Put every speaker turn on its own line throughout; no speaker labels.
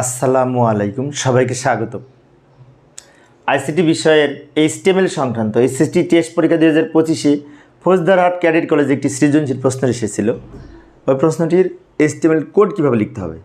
আসসালামু আলাইকুম, সবাইকে স্বাগত আইসিটি বিষয়ের এইচটিএমএল সংক্রান্ত এসএসটি টেস্ট পরীক্ষা দুই হাজার পঁচিশে ফৌজদারহাট ক্যাডেট কলেজে একটি সৃজনশীল প্রশ্ন এসেছিল। ওই প্রশ্নটির এইচটিএমএল কোড কীভাবে লিখতে হবে?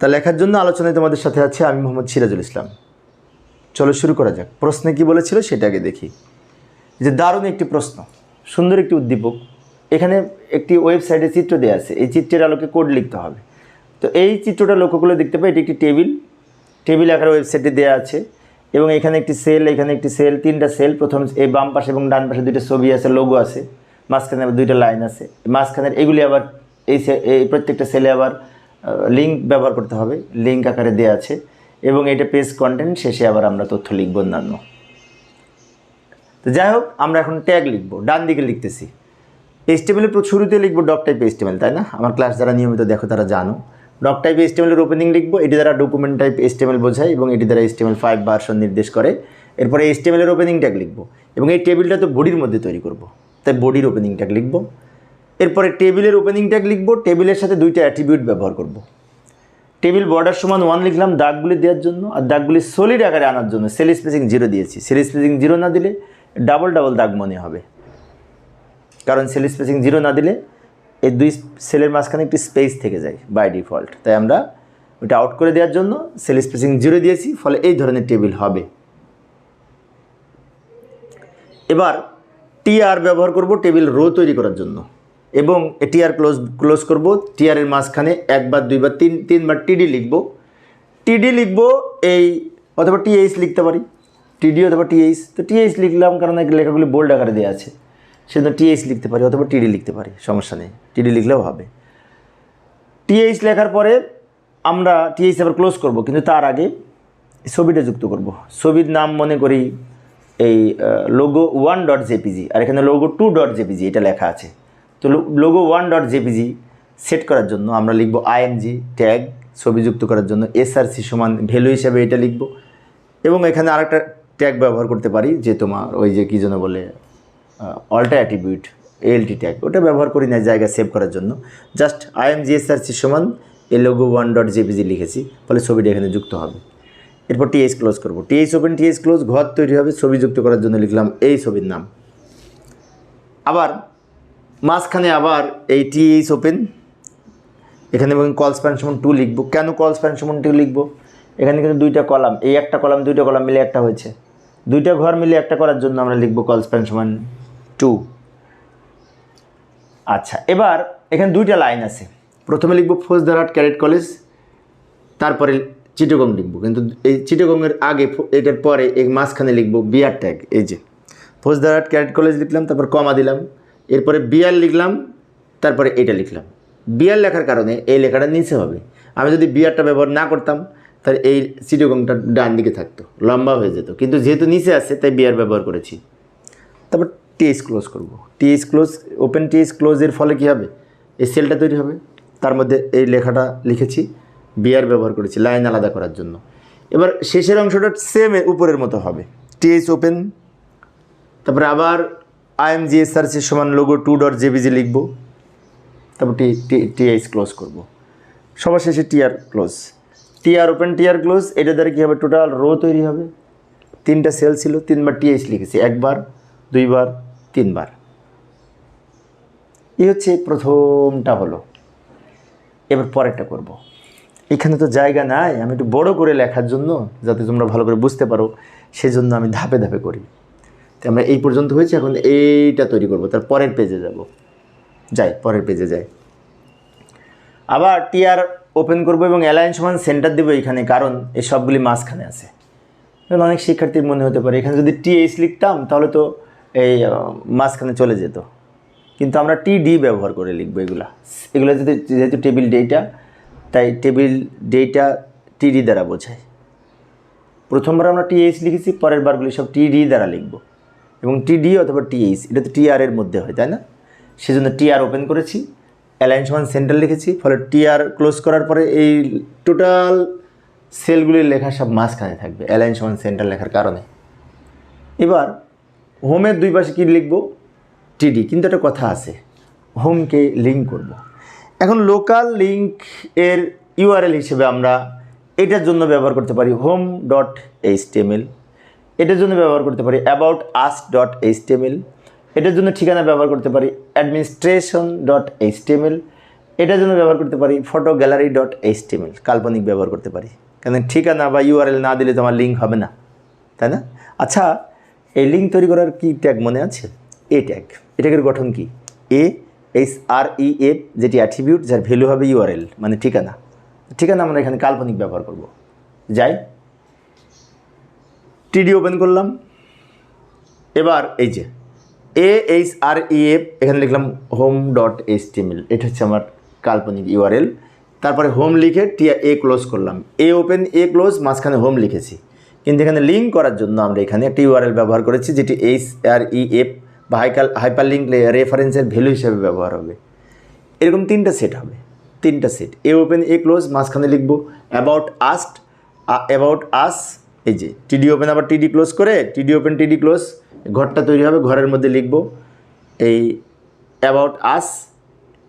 তা লেখার জন্য আলোচনায় তোমাদের সাথে আছে আমি মোহাম্মদ সিরাজুল ইসলাম। চলো শুরু করা যাক। প্রশ্নে কী বলেছিল সেটা আগে দেখি। যে দারুণ একটি প্রশ্ন, সুন্দর একটি উদ্দীপক। এখানে একটি ওয়েবসাইটে চিত্র দেওয়া আছে। এই চিত্রের আলোকে কোড লিখতে হবে। তো এই চিত্রটা লক্ষ্য করলে দেখতে পাই, এটি একটি টেবিল। টেবিল আকারে ওয়েবসাইটে দেওয়া আছে এবং এখানে একটি সেল, এখানে একটি সেল, তিনটা সেল। প্রথম এই বাম পাশে এবং ডান পাশে দুইটা ছবি আছে, লোগো আছে। মাঝখানে আবার দুইটা লাইন আছে। মাঝখানের এগুলি আবার এই এই প্রত্যেকটা সেলে আবার লিঙ্ক ব্যবহার করতে হবে। লিঙ্ক আকারে দেওয়া আছে এবং এটা পেজ কন্টেন্ট শেষে আবার আমরা তথ্য লিখব অন্যান্য। তো যাই হোক, আমরা এখন ট্যাগ লিখব। ডান দিকে লিখতেছি। এইচটিএমএলের শুরুতে লিখব ডক টাইপ এইচটিএমএল তাই না? আমার ক্লাস যারা নিয়মিত দেখো তারা জানো। ডক টাইপ এইচটিএমএলের ওপেনিং লিখব, এটি দ্বারা ডকুমেন্ট টাইপ এইচটিএমএল বোঝায় এবং এটি দ্বারা এইচটিএমএল ফাইভ ভার্সন নির্দেশ করে। এরপরে এইচটিএমএলের ওপেনিং ট্যাগ লিখব এবং এই টেবিলটা তো বডির মধ্যে তৈরি করব, তাই বডির ওপেনিং ট্যাগ লিখব। এরপরে টেবিলের ওপেনিং ট্যাগ লিখব টেবিলের সাথে দুইটা অ্যাট্রিবিউট ব্যবহার করব। টেবিল বর্ডার সমান ওয়ান লিখলাম দাগগুলি দেওয়ার জন্য, আর দাগগুলি সলিড আকারে আনার জন্য সেল স্পেসিং জিরো দিয়েছি। সেল স্পেসিং জিরো না দিলে ডাবল ডাবল দাগ মনে হবে। কারণ সেল স্পেসিং জিরো না দিলে এই দুই সেলের মাঝখানে একটি স্পেস থেকে যায় বাই ডিফল্ট। তাই আমরা ওটা আউট করে দেওয়ার জন্য সেল স্পেসিং জিরো দিয়েছি, ফলে এই ধরনের টেবিল হবে। এবার টিআর ব্যবহার করব টেবিল রো তৈরি করার জন্য। এবং টিআর ক্লোজ ক্লোজ করব টিআরের মাঝখানে একবার, দুইবার, তিন, তিনবার টিডি লিখব। টিডি লিখব এই অথবা টিএইচ লিখতে পারি। টিডি অথবা টিএইচ তো টিএইচ লিখলাম কারণ লেখাগুলি বোল্ড আকারে দেওয়া আছে। সেজন্য টিএইচ লিখতে পারি অথবা টিডি লিখতে পারি, সমস্যা নেই। টিডি লিখলেও হবে। টিএইচ লেখার পরে আমরা টিএইচ আবার ক্লোজ করব, কিন্তু তার আগে ছবিটা যুক্ত করব। ছবির নাম মনে করি এই লোগো ওয়ান ডট জেপিজি আর এখানে লোগো টু ডট জেপিজি এটা লেখা আছে। তো logo one dot JPG set করার জন্য আমরা লিখব আইএমজি ট্যাগ ছবি যুক্ত করার জন্য এসআরসি সমান ভ্যালু হিসাবে এটা লিখব। এবং এখানে আরেকটা ট্যাগ ব্যবহার করতে পারি, যে তোমার ওই যে কী যেন বলে অল্টা অ্যাটিবিউট এলটি ট্যাগ ওটা ব্যবহার করি না, জায়গা সেভ করার জন্য। জাস্ট আইএমজিএসআরসি সমান এ লোগো ওয়ান ডট জেপিজি লিখেছি, ফলে ছবিটা এখানে যুক্ত হবে। এরপর টিএইচ ক্লোজ করব। টিএইচ ওপেন টিএইচ ক্লোজ ঘর তৈরি হবে, ছবি যুক্ত করার জন্য লিখলাম এই ছবির নাম। আবার মাঝখানে আবার এই টিএইচ ওপেন এখানে কল স্প্যান সমান টু লিখব। কেন কল স্প্যান সমান টু লিখব? এখানে কিন্তু দুইটা কলাম এই একটা কলাম দুইটা কলাম মিলে একটা হয়েছে। দুইটা ঘর মিলে একটা করার জন্য আমরা লিখব কল স্প্যান সমান টু আচ্ছা এবার এখানে দুইটা লাইন আছে। প্রথমে লিখব ফৌজদারহাট ক্যাডেট কলেজ তারপরে চিটগং লিখব। কিন্তু এই চিটগংয়ের আগে এটার পরে এই মাঝখানে লিখব বিয়ার ট্যাগ এই যে। ফৌজদারহাট ক্যাডেট কলেজ লিখলাম, তারপর কমা দিলাম। এরপরে বিয়ার লিখলাম, তারপরে এটা লিখলাম। বিয়ার লেখার কারণে এই লেখাটা নিচে হবে। আমি যদি বিয়ারটা ব্যবহার না করতাম, তাহলে এই চিটগংটা ডান দিকে থাকতো, লম্বা হয়ে যেত। কিন্তু যেহেতু নিচে আছে, তাই বিয়ার ব্যবহার করেছি। তারপর টিএস ক্লোজ করব। টিএস ক্লোজ ওপেন টিএস ক্লোজের ফলে কী হবে? এই সেলটা তৈরি হবে। তার মধ্যে এই লেখাটা লিখেছি বিয়ার ব্যবহার করেছি লাইন আলাদা করার জন্য। এবার শেষের অংশটা সেম উপরের মতো হবে। টিএস ওপেন তারপরে আবার আইএমজিএসআরসি সমান লোগো টু ডট জেবিজি লিখব। তারপর টি টিএইচ ক্লোজ করব। সবার শেষে TR close TR open TR close এটা দ্বারা কী হবে? টোটাল রো তৈরি হবে। তিনটা সেল ছিল, তিনবার টিএইচ লিখেছি। একবার, দুইবার তিনবার। এই হচ্ছে প্রথমটা হলো। এবার পরেরটা করব। এখানে তো জায়গা নাই, আমি একটু বড় করে লেখার জন্য, যাতে তোমরা ভালো করে বুঝতে পারো, সেজন্য আমি ধাপে ধাপে করি। তো আমরা এই পর্যন্ত হয়েছে, এখন এইটা তৈরি করব, তার পরের পেজে যাব। যাই, পরের পেজে যাই। আবার টিআর ওপেন করব এবং অ্যালাইন সমান সেন্টার দেবো এখানে, কারণ এই সবগুলি মাঝখানে আছে। অনেক শিক্ষার্থীর মনে হতে পারে, এখানে যদি টিএইচ লিখতাম, তাহলে তো এই মাঝখানে চলে যেত। কিন্তু আমরা টিডি ব্যবহার করে লিখব এগুলা। এগুলো যদি যেহেতু টেবিল ডেটা তাই টেবিল ডেটা টিডি দ্বারা বোঝায়। প্রথমবার আমরা টিএইচ লিখেছি, পরের বারগুলি সব টিডি দ্বারা লিখব। এবং টিডি অথবা টিএইচ এটা তো টিআর এর মধ্যে হয়, তাই না? সেজন্য টিআর ওপেন করেছি অ্যালায়েন্স ওয়ান সেন্টার লিখেছি, ফলে টিআর ক্লোজ করার পরে এই টোটাল সেলগুলির লেখা সব মাঝখানে থাকবে অ্যালায়েন্স ওয়ান সেন্টার লেখার কারণে। এবার হোমের দুই পাশে কী লিখব? টিডি, কিন্তু একটা কথা আছে, হোমকে লিঙ্ক করব। এখন লোকাল লিঙ্ক এর ইউআরএল হিসেবে আমরা এটার জন্য ব্যবহার করতে পারি হোম ডট এইচটিএমএল এটার জন্য ব্যবহার করতে পারি অ্যাবাউট আস ডট এইচটিএমএল এটার জন্য ঠিকানা ব্যবহার করতে পারি অ্যাডমিনিস্ট্রেশন ডট এইচটিএমএল এটার জন্য ব্যবহার করতে পারি ফটো গ্যালারি ডট এইচটিএমএল কাল্পনিক ব্যবহার করতে পারি। কেন ঠিকানা বা ইউআরএল না দিলে তো আমার লিঙ্ক হবে না, তাই না? আচ্ছা এই লিঙ্ক তৈরি করার কি ট্যাগ মনে আছে? এ ট্যাগ এ ট্যাগের গঠন কি? A H R E F যেটি অ্যাট্রিবিউট যার ভ্যালু হবে ইউআরএল মানে ঠিকানা। ঠিকানা আমরা এখানে কাল্পনিক ব্যবহার করব। যাই। টিডি ওপেন করলাম। এবার এই যে A H R E F এখানে লিখলাম হোম ডট এইচ টিএমএল এটা হচ্ছে আমার কাল্পনিক ইউআরএল তারপরে হোম লিখে টিয়া এ ক্লোজ করলাম। এ ওপেন এ ক্লোজ মাঝখানে হোম লিখেছি। কিন্তু এখানে লিঙ্ক করার জন্য আমরা এখানে একটা ইউআরএল ব্যবহার করেছি, যেটি এইচ আর ই এফ বা হাইকাল হাইপার লিঙ্ক রেফারেন্সের ভ্যালু হিসেবে ব্যবহার হবে। এরকম তিনটা সেট হবে, তিনটা set A open A close মাঝখানে লিখব অ্যাবাউট আস্ট অ্যাবাউট আস এই যে টিডি ওপেন আবার টিডি ক্লোজ করে টিডি ওপেন টিডি ক্লোজ ঘরটা তৈরি হবে, ঘরের মধ্যে লিখব, এই অ্যাবাউট আস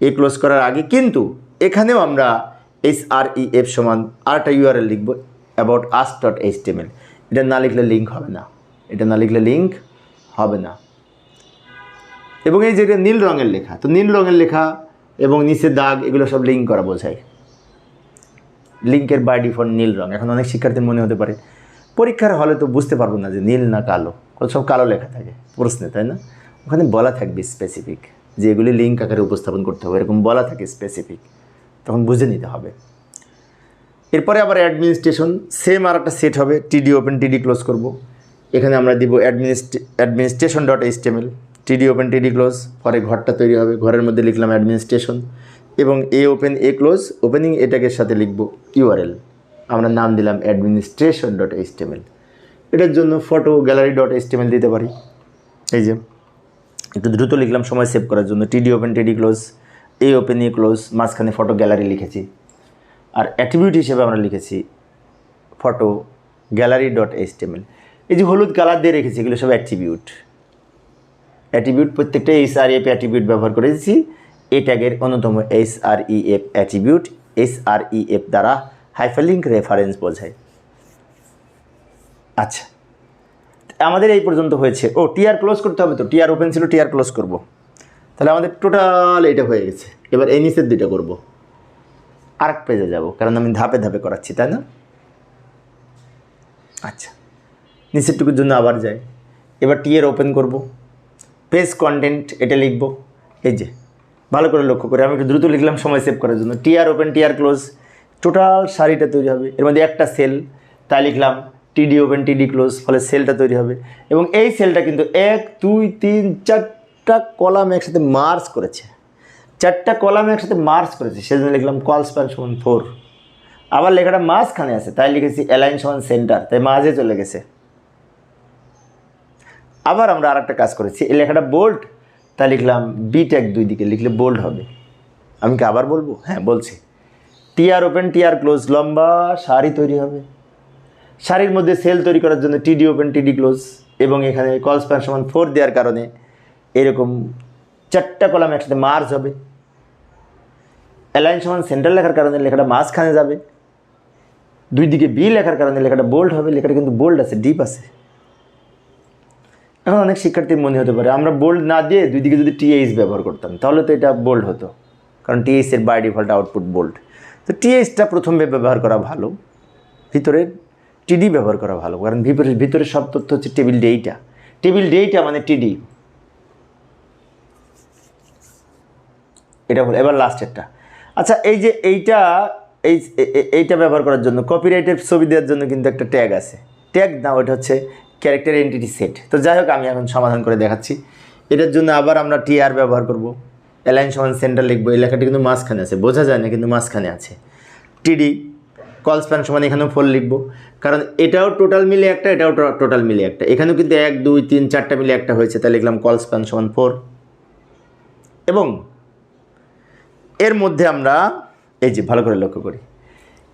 এ ক্লোজ করার আগে। কিন্তু এখানেও আমরা এইচ আর ই এফ সমান আরটা ইউআরএল লিখব about us dot H TML এটা না লিখলে লিঙ্ক হবে না। এটা না লিখলে লিঙ্ক হবে না। এবং এই যে এটা নীল রঙের লেখা, তো নীল রঙের লেখা এবং নিচে দাগ, এগুলো সব লিঙ্ক করা বোঝায়। লিঙ্কের বাই ডিফল্ট নীল রঙ এখন অনেক শিক্ষার্থীর মনে হতে পারে, পরীক্ষার হলে তো বুঝতে পারব না যে নীল না কালো। সব কালো লেখা থাকে, প্রশ্নে, তাই না? ওখানে বলা থাকবে স্পেসিফিক যে এগুলি লিঙ্ক আকারে উপস্থাপন করতে হবে, এরকম বলা থাকে স্পেসিফিক তখন বুঝে নিতে হবে। এরপরে আবার অ্যাডমিনিস্ট্রেশন সেম আর একটা সেট হবে টিডি ওপেন টিডি ক্লোজ করব। এখানে আমরা দিব অ্যাডমিনিস্ট্রে administration dot HTML TD open TD close পরে ঘরটা তৈরি হবে, ঘরের মধ্যে লিখলাম অ্যাডমিনিস্ট্রেশন এবং A open A close opening এটাকে সাথে লিখব ইউআরএল আমরা নাম দিলাম অ্যাডমিনিস্ট্রেশন ডট এইচটিএমএল এটার জন্য ফটো গ্যালারি ডট এইচটিএমএল দিতে পারি। এই যে, একটু দ্রুত লিখলাম, সময় সেভ করার জন্য TD open TD close A open A close মাঝখানে ফটো গ্যালারি লিখেছি। আর অ্যাট্রিবিউট হিসেবে আমরা লিখেছি ফটো গ্যালারি ডট এইচটিএমএল এই যে হলুদ কালার দিয়ে রেখেছি, এগুলো সব অ্যাট্রিবিউট অ্যাট্রিবিউট প্রত্যেকটা এইচ আর এফ অ্যাট্রিবিউট ব্যবহার করেছি এ ট্যাগের অন্যতম H R E F attribute H R E F দ্বারা হাইফারলিঙ্ক রেফারেন্স বোঝায়। আচ্ছা আমাদের এই পর্যন্ত হয়েছে। ও টিআর ক্লোজ করতে হবে তো। টিআর ওপেন ছিল টিআর ক্লোজ করব। তাহলে আমাদের টোটাল এটা হয়ে গেছে। এবার এই নিচের দুইটা করব। আরেক পেজে যাব, কারণ আমি ধাপে ধাপে করাচ্ছি, তাই না? আচ্ছা নিচেরটুকুর জন্য আবার যাই। এবার টিএর ওপেন করব পেজ কন্টেন্ট এটা লিখব, এই যে, ভালো করে লক্ষ্য করে, আমি একটু দ্রুত লিখলাম, সময় সেভ করার জন্য। TR open TR close total শাড়িটা তৈরি হবে, এর মধ্যে একটা সেল তাই লিখলাম টিডি ওপেন টিডি ক্লোজ ফলে সেলটা তৈরি হবে। এবং এই সেলটা কিন্তু এক, দুই, তিন, চারটা কলাম একসাথে মার্চ করেছে। চারটা কলাম একসাথে মার্চ করেছে, সেজন্য লিখলাম কল স্প্যান সমান ফোর আবার লেখাটা মাঝখানে আছে, তাই লিখেছি অ্যালাইন সমান সেন্টার তাই মাঝে চলে গেছে। আবার আমরা আর একটা কাজ করেছি, এই লেখাটা বোল্ড তাই লিখলাম বি দুই দিকে, লিখলে বোল্ড হবে। আমি কি আবার বলব? হ্যাঁ বলছি। টিআর ওপেন টিআর ক্লোজ লম্বা শাড়ি তৈরি হবে। শাড়ির মধ্যে সেল তৈরি করার জন্য টিডি ওপেন টিডি ক্লোজ এবং এখানে কল স্প্যান সমান ফোর দেওয়ার কারণে এরকম চারটা কলাম একসাথে মার্চ হবে। অ্যালাইন সমান সেন্টার লেখার কারণে লেখাটা মাঝখানে যাবে। দুই দিকে বি লেখার কারণে লেখাটা বোল্ড হবে, লেখাটা কিন্তু বোল্ড আছে ডিপ আছে। এখন অনেক শিক্ষার্থীর মনে হতে পারে, আমরা বোল্ড না দিয়ে দুই দিকে যদি টিএইচ ব্যবহার করতাম, তাহলে তো এটা বোল্ড হতো। কারণ টিএইচ এর বাই ডিফল্ট আউটপুট বোল্ড তো টিএইচটা প্রথমে ব্যবহার করা ভালো, ভিতরে টিডি ব্যবহার করা ভালো, কারণ ভিতরে ভিতরে সব তথ্য হচ্ছে টেবিল ডেইটা টেবিল ডেইটা মানে টিডি এটা হলো, এবার লাস্টেরটা আচ্ছা এই যে এইটা, এই এইটা ব্যবহার করার জন্য কপিরাইটের ছবি দেওয়ার জন্য কিন্তু একটা ট্যাগ আছে। ট্যাগ না ওটা হচ্ছে ক্যারেক্টার এন্টিটি সেট তো যাই হোক, আমি এখন সমাধান করে দেখাচ্ছি। এটার জন্য আবার আমরা টিআর ব্যবহার করব। অ্যালাইন সমান সেন্টার লিখব। এই লেখাটি কিন্তু মাঝখানে আছে। বোঝা যায় না, কিন্তু মাঝখানে আছে। টিডি কল স্প্যান সমান এখানেও ফোর লিখব। কারণ এটাও টোটাল মিলে একটা, এটাও টোটাল মিলে একটা। এখানেও কিন্তু এক, দুই, তিন, চারটা মিলে একটা হয়েছে। তাই লিখলাম কল স্প্যান সমান ফোর এবং এর মধ্যে আমরা এই যে ভালো করে লক্ষ্য করি।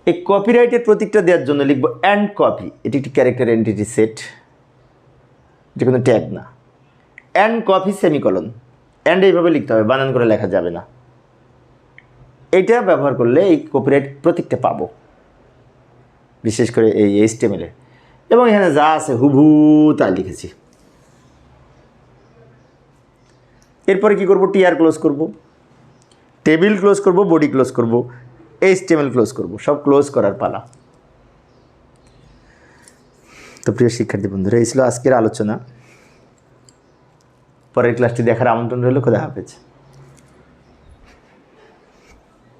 এই কপিরাইটের প্রতীকটা দেওয়ার জন্য লিখব অ্যান্ড কপি এটি একটি ক্যারেক্টার এন্টিটি সেট যে কোনো ট্যাগ না। অ্যান্ড কপি সেমিকলন অ্যান্ড এইভাবে লিখতে হবে, বানান করে লেখা যাবে না। এটা ব্যবহার করলে এই কপিরাইট প্রতীকটা পাবো। বিশেষ করে এই এইচটিএমএলে এবং এখানে যা আছে হুবহু তা লিখেছি। এরপরে কি করব? টিআর ক্লোজ করব। টেবিল ক্লোজ করব, বডি ক্লোজ করব এইচটিএমএল ক্লোজ করব, সব ক্লোজ করার পালা। তো প্রিয় শিক্ষার্থী বন্ধুরা, এই ছিল আজকের আলোচনা। পরের ক্লাসটি দেখার আমন্ত্রণ রইল, খোদা হাফেজ।